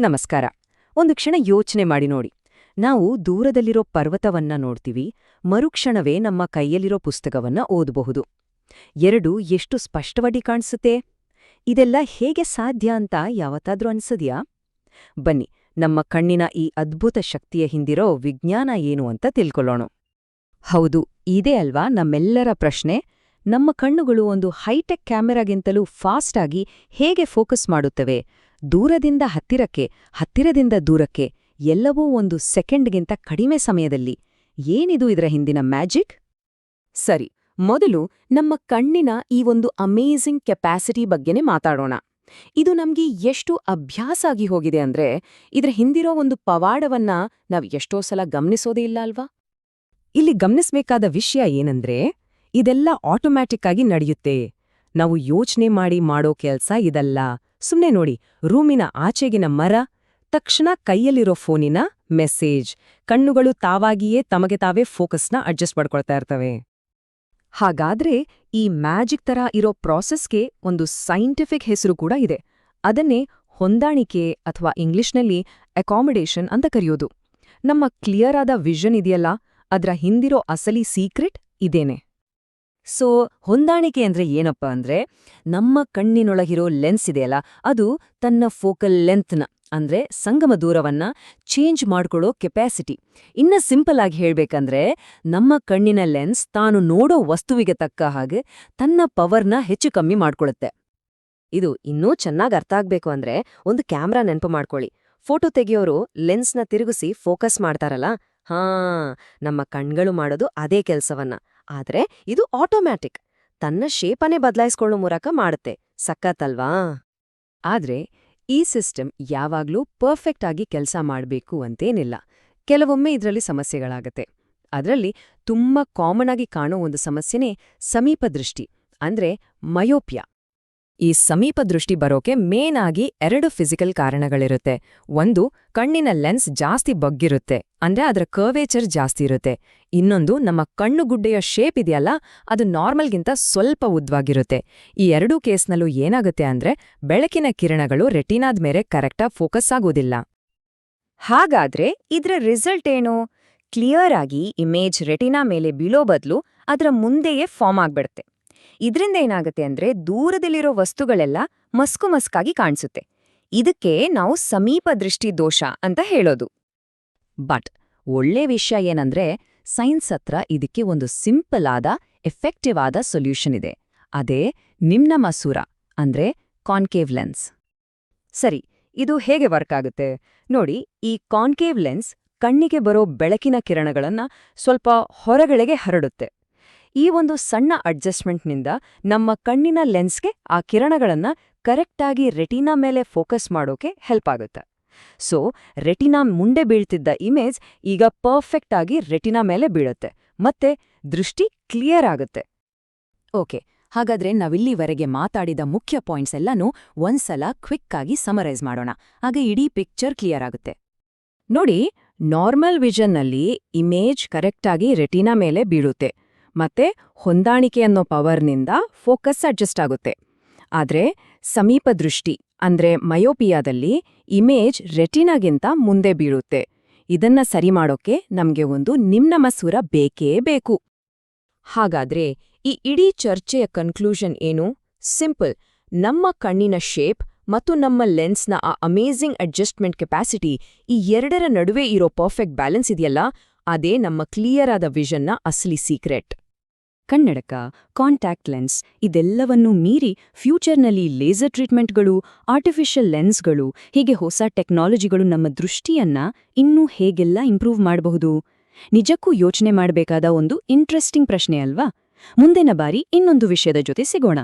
ನಮಸ್ಕಾರ. ಒಂದು ಕ್ಷಣ ಯೋಚನೆ ಮಾಡಿ ನೋಡಿ. ನಾವು ದೂರದಲ್ಲಿರೋ ಪರ್ವತವನ್ನ ನೋಡ್ತೀವಿ, ಮರುಕ್ಷಣವೇ ನಮ್ಮ ಕೈಯಲ್ಲಿರೋ ಪುಸ್ತಕವನ್ನ ಓದಬಹುದು. ಎರಡು, ಎಷ್ಟು ಸ್ಪಷ್ಟವಾಗಿ ಕಾಣಿಸುತ್ತೆ? ಇದೆಲ್ಲ ಹೇಗೆ ಸಾಧ್ಯ ಅಂತ ಯಾವತ್ತಾದ್ರೂ ಅನ್ಸದ್ಯಾ? ಬನ್ನಿ, ನಮ್ಮ ಕಣ್ಣಿನ ಈ ಅದ್ಭುತ ಶಕ್ತಿಯ ಹಿಂದಿರೋ ವಿಜ್ಞಾನ ಏನು ಅಂತ ತಿಳ್ಕೊಳ್ಳೋಣ. ಹೌದು, ಇದೇ ಅಲ್ವಾ ನಮ್ಮೆಲ್ಲರ ಪ್ರಶ್ನೆ? ನಮ್ಮ ಕಣ್ಣುಗಳು ಒಂದು ಹೈಟೆಕ್ ಕ್ಯಾಮೆರಾಗಿಂತಲೂ ಫಾಸ್ಟ್ ಆಗಿ ಹೇಗೆ ಫೋಕಸ್ ಮಾಡುತ್ತವೆ? ದೂರದಿಂದ ಹತ್ತಿರಕ್ಕೆ, ಹತ್ತಿರದಿಂದ ದೂರಕ್ಕೆ, ಎಲ್ಲವೂ ಒಂದು ಸೆಕೆಂಡ್ಗಿಂತ ಕಡಿಮೆ ಸಮಯದಲ್ಲಿ. ಏನಿದು ಇದರ ಹಿಂದಿನ ಮ್ಯಾಜಿಕ್? ಸರಿ, ಮೊದಲು ನಮ್ಮ ಕಣ್ಣಿನ ಈ ಒಂದು ಅಮೇಝಿಂಗ್ ಕೆಪಾಸಿಟಿ ಬಗ್ಗೆನೇ ಮಾತಾಡೋಣ. ಇದು ನಮ್ಗೆ ಎಷ್ಟು ಅಭ್ಯಾಸ ಆಗಿ ಹೋಗಿದೆ ಅಂದ್ರೆ, ಇದ್ರ ಹಿಂದಿರೋ ಒಂದು ಪವಾಡವನ್ನ ನಾವು ಎಷ್ಟೋ ಸಲ ಗಮನಿಸೋದೇ ಇಲ್ಲ ಅಲ್ವಾ? ಇಲ್ಲಿ ಗಮನಿಸಬೇಕಾದ ವಿಷಯ ಏನಂದ್ರೆ, ಇದೆಲ್ಲ ಆಟೋಮ್ಯಾಟಿಕ್ ಆಗಿ ನಡೆಯುತ್ತೆ. ನಾವು ಯೋಚನೆ ಮಾಡಿ ಮಾಡೋ ಕೆಲ್ಸ ಇದಲ್ಲ. ಸುಮ್ನೆ ನೋಡಿ, ರೂಮಿನ ಆಚೆಗಿನ ಮರ, ತಕ್ಷಣ ಕೈಯಲ್ಲಿರೋ ಫೋನಿನ ಮೆಸೇಜ್. ಕಣ್ಣುಗಳು ತಾವಾಗಿಯೇ ತಮಗೆ ತಾವೇ ಫೋಕಸ್ನ ಅಡ್ಜಸ್ಟ್ ಮಾಡ್ಕೊಳ್ತಾ ಇರ್ತವೆ. ಹಾಗಾದ್ರೆ ಈ ಮ್ಯಾಜಿಕ್ ತರ ಇರೋ ಪ್ರಾಸೆಸ್ಗೆ ಒಂದು ಸೈಂಟಿಫಿಕ್ ಹೆಸರು ಕೂಡ ಇದೆ. ಅದನ್ನೇ ಹೊಂದಾಣಿಕೆ ಅಥವಾ ಇಂಗ್ಲಿಷ್ನಲ್ಲಿ ಅಕಾಮಿಡೇಷನ್ ಅಂತ ಕರೆಯೋದು. ನಮ್ಮ ಕ್ಲಿಯರ್ ಆದ ವಿಷನ್ ಇದೆಯಲ್ಲ, ಅದರ ಹಿಂದಿರೋ ಅಸಲಿ ಸೀಕ್ರೆಟ್ ಇದೇನೆ. ಸೊ ಹೊಂದಾಣಿಕೆ ಅಂದ್ರೆ ಏನಪ್ಪ ಅಂದ್ರೆ, ನಮ್ಮ ಕಣ್ಣಿನೊಳಗಿರೋ ಲೆನ್ಸ್ ಇದೆಯಲ್ಲ ಅದು ತನ್ನ ಫೋಕಲ್ ಲೆಂತ್ನ ಅಂದ್ರೆ ಸಂಗಮ ದೂರವನ್ನ ಚೇಂಜ್ ಮಾಡ್ಕೊಳ್ಳೋ ಕೆಪಾಸಿಟಿ ಇನ್ನ ಸಿಂಪಲ್ ಆಗಿ ಹೇಳ್ಬೇಕಂದ್ರೆ, ನಮ್ಮ ಕಣ್ಣಿನ ಲೆನ್ಸ್ ತಾನು ನೋಡೋ ವಸ್ತುವಿಗೆ ತಕ್ಕ ಹಾಗೆ ತನ್ನ ಪವರ್ನ ಹೆಚ್ಚು ಕಮ್ಮಿ ಮಾಡ್ಕೊಳ್ಳುತ್ತೆ ಇದು ಇನ್ನೂ ಚೆನ್ನಾಗಿ ಅರ್ಥ ಆಗ್ಬೇಕು ಅಂದ್ರೆ ಒಂದು ಕ್ಯಾಮ್ರಾ ನೆನಪು ಮಾಡ್ಕೊಳ್ಳಿ. ಫೋಟೋ ತೆಗೆಯೋರು ಲೆನ್ಸ್ನ ತಿರುಗಿಸಿ ಫೋಕಸ್ ಮಾಡ್ತಾರಲ್ಲ? ಹಾ, ನಮ್ಮ ಕಣ್ಗಳು ಮಾಡೋದು ಅದೇ ಕೆಲ್ಸವನ್ನ. ಆದ್ರೆ ಇದು ಆಟೋಮ್ಯಾಟಿಕ್. ತನ್ನ ಶೇಪನೇ ಬದಲಾಯಿಸ್ಕೊಳ್ಳೋ ಮೂಲಕ ಮಾಡುತ್ತೆ. ಸಕ್ಕತ್ತಲ್ವಾ ಆದ್ರೆ ಈ ಸಿಸ್ಟಮ್ ಯಾವಾಗ್ಲೂ ಪರ್ಫೆಕ್ಟ್ ಆಗಿ ಕೆಲಸ ಮಾಡಬೇಕು ಅಂತೇನಿಲ್ಲ. ಕೆಲವೊಮ್ಮೆ ಇದರಲ್ಲಿ ಸಮಸ್ಯೆಗಳಾಗತ್ತೆ. ಅದರಲ್ಲಿ ತುಂಬಾ ಕಾಮನ್ ಆಗಿ ಕಾಣೋ ಒಂದು ಸಮಸ್ಯೆನೇ ಸಮೀಪದೃಷ್ಟಿ, ಅಂದ್ರೆ ಮಯೋಪ್ಯ. ಈ ಸಮೀಪ ದೃಷ್ಟಿ ಬರೋಕೆ ಮೇನ್ ಆಗಿ ಎರಡು ಫಿಸಿಕಲ್ ಕಾರಣಗಳಿರುತ್ತೆ. ಒಂದು, ಕಣ್ಣಿನ ಲೆನ್ಸ್ ಜಾಸ್ತಿ ಬಗ್ಗಿರುತ್ತೆ, ಅಂದ್ರೆ ಅದರ ಕರ್ವೇಚರ್ ಜಾಸ್ತಿ ಇರುತ್ತೆ. ಇನ್ನೊಂದು, ನಮ್ಮ ಕಣ್ಣುಗುಡ್ಡೆಯ ಶೇಪ್ ಇದೆಯಲ್ಲ, ಅದು ನಾರ್ಮಲ್ಗಿಂತ ಸ್ವಲ್ಪ ಉದ್ವಾಗಿರುತ್ತೆ ಈ ಎರಡೂ ಕೇಸ್ನಲ್ಲೂ ಏನಾಗುತ್ತೆ ಅಂದ್ರೆ, ಬೆಳಕಿನ ಕಿರಣಗಳು ರೆಟಿನಾದ ಮೇಲೆ ಕರೆಕ್ಟಾಗಿ ಫೋಕಸ್ ಆಗೋದಿಲ್ಲ. ಹಾಗಾದ್ರೆ ಇದರ ರಿಸಲ್ಟ್ ಏನು? ಕ್ಲಿಯರ್ ಆಗಿ ಇಮೇಜ್ ರೆಟಿನಾ ಮೇಲೆ ಬೀಳೋ ಬದಲು ಅದರ ಮುಂದೆಯೇ ಫಾರ್ಮ್ ಆಗ್ಬಿಡುತ್ತೆ. ಇದರಿಂದ ಏನಾಗುತ್ತೆ ಅಂದ್ರೆ ದೂರದಲ್ಲಿರೋ ವಸ್ತುಗಳೆಲ್ಲ ಮಸ್ಕು ಮಸ್ಕಾಗಿ ಕಾಣಿಸುತ್ತೆ. ಇದಕ್ಕೆ ನಾವು ಸಮೀಪ ದೃಷ್ಟಿ ದೋಷ ಅಂತ ಹೇಳೋದು. ಬಟ್ ಒಳ್ಳೆ ವಿಷಯ ಏನಂದ್ರೆ ಸೈನ್ಸ್ ಹತ್ರ ಇದಕ್ಕೆ ಒಂದು ಸಿಂಪಲ್ ಆದ, ಎಫೆಕ್ಟಿವ್ ಆದ ಸೊಲ್ಯೂಷನ್ ಇದೆ. ಅದೇ ನಿಮ್ನ ಮಸೂರ, ಅಂದ್ರೆ ಕಾನ್ಕೇವ್ ಲೆನ್ಸ್. ಸರಿ, ಇದು ಹೇಗೆ ವರ್ಕ್ ಆಗುತ್ತೆ? ನೋಡಿ, ಈ ಕಾನ್ಕೇವ್ ಲೆನ್ಸ್ ಕಣ್ಣಿಗೆ ಬರೋ ಬೆಳಕಿನ ಕಿರಣಗಳನ್ನ ಸ್ವಲ್ಪ ಹೊರಗಡೆಗೆ ಹರಡುತ್ತೆ. ಈ ಒಂದು ಸಣ್ಣ ಅಡ್ಜಸ್ಟ್ಮೆಂಟ್ನಿಂದ ನಮ್ಮ ಕಣ್ಣಿನ ಲೆನ್ಸ್ಗೆ ಆ ಕಿರಣಗಳನ್ನ ಕರೆಕ್ಟಾಗಿ ರೆಟಿನಾ ಮೇಲೆ ಫೋಕಸ್ ಮಾಡೋಕೆ ಹೆಲ್ಪ್ ಆಗುತ್ತೆ. ಸೊ, ರೆಟಿನಾ ಮುಂದೆ ಬೀಳ್ತಿದ್ದ ಇಮೇಜ್ ಈಗ ಪರ್ಫೆಕ್ಟ್ ಆಗಿ ರೆಟಿನಾ ಮೇಲೆ ಬೀಳುತ್ತೆ. ಮತ್ತೆ ದೃಷ್ಟಿ ಕ್ಲಿಯರ್ ಆಗುತ್ತೆ. ಓಕೆ, ಹಾಗಾದ್ರೆ ನಾವಿಲ್ಲಿವರೆಗೆ ಮಾತಾಡಿದ ಮುಖ್ಯ ಪಾಯಿಂಟ್ಸ್ ಎಲ್ಲನೂ ಒಂದ್ಸಲ ಕ್ವಿಕ್ ಆಗಿ ಸಮರೈಸ್ ಮಾಡೋಣ. ಆಗ ಇಡೀ ಪಿಕ್ಚರ್ ಕ್ಲಿಯರ್ ಆಗುತ್ತೆ. ನೋಡಿ, ನಾರ್ಮಲ್ ವಿಷನ್ನಲ್ಲಿ ಇಮೇಜ್ ಕರೆಕ್ಟಾಗಿ ರೆಟಿನಾ ಮೇಲೆ ಬೀಳುತ್ತೆ. ಮತ್ತೆ ಹೊಂದಾಣಿಕೆ ಅನ್ನೋ ಪವರ್ನಿಂದ ಫೋಕಸ್ ಅಡ್ಜಸ್ಟ್ ಆಗುತ್ತೆ. ಆದ್ರೆ ಸಮೀಪ ದೃಷ್ಟಿ, ಅಂದ್ರೆ ಮಯೋಪಿಯಾದಲ್ಲಿ ಇಮೇಜ್ ರೆಟಿನಾಗಿಂತ ಮುಂದೆ ಬೀಳುತ್ತೆ. ಇದನ್ನ ಸರಿ ಮಾಡೋಕೆ ನಮ್ಗೆ ಒಂದು ನಿಮ್ನಮಸೂರ ಬೇಕೇ ಬೇಕು. ಹಾಗಾದ್ರೆ ಈ ಇಡೀ ಚರ್ಚೆಯ ಕನ್ಕ್ಲೂಷನ್ ಏನು? ಸಿಂಪಲ್, ನಮ್ಮ ಕಣ್ಣಿನ ಶೇಪ್ ಮತ್ತು ನಮ್ಮ ಲೆನ್ಸ್ನ ಆ ಅಮೇಝಿಂಗ್ ಅಡ್ಜಸ್ಟ್ಮೆಂಟ್ ಕೆಪಾಸಿಟಿ ಈ ಎರಡರ ನಡುವೆ ಇರೋ ಪರ್ಫೆಕ್ಟ್ ಬ್ಯಾಲೆನ್ಸ್ ಇದೆಯಲ್ಲ? ಅದೇ ನಮ್ಮ ಕ್ಲಿಯರ್ ಆದ ವಿಷನ್ನ ಅಸಲಿ ಸೀಕ್ರೆಟ್. ಕನ್ನಡಕ, ಕಾಂಟ್ಯಾಕ್ಟ್ ಲೆನ್ಸ್ ಇದೆಲ್ಲವನ್ನೂ ಮೀರಿ ಫ್ಯೂಚರ್ನಲ್ಲಿ ಲೇಸರ್ ಟ್ರೀಟ್ಮೆಂಟ್ಗಳು, ಆರ್ಟಿಫಿಷಿಯಲ್ ಲೆನ್ಸ್ಗಳು, ಹೀಗೆ ಹೊಸ ಟೆಕ್ನಾಲಜಿಗಳು ನಮ್ಮ ದೃಷ್ಟಿಯನ್ನ ಇನ್ನೂ ಹೇಗೆಲ್ಲ ಇಂಪ್ರೂವ್ ಮಾಡಬಹುದು? ನಿಜಕ್ಕೂ ಯೋಚನೆ ಮಾಡಬೇಕಾದ ಒಂದು ಇಂಟ್ರೆಸ್ಟಿಂಗ್ ಪ್ರಶ್ನೆ ಅಲ್ವಾ? ಮುಂದಿನ ಬಾರಿ ಇನ್ನೊಂದು ವಿಷಯದ ಜೊತೆ ಸಿಗೋಣ.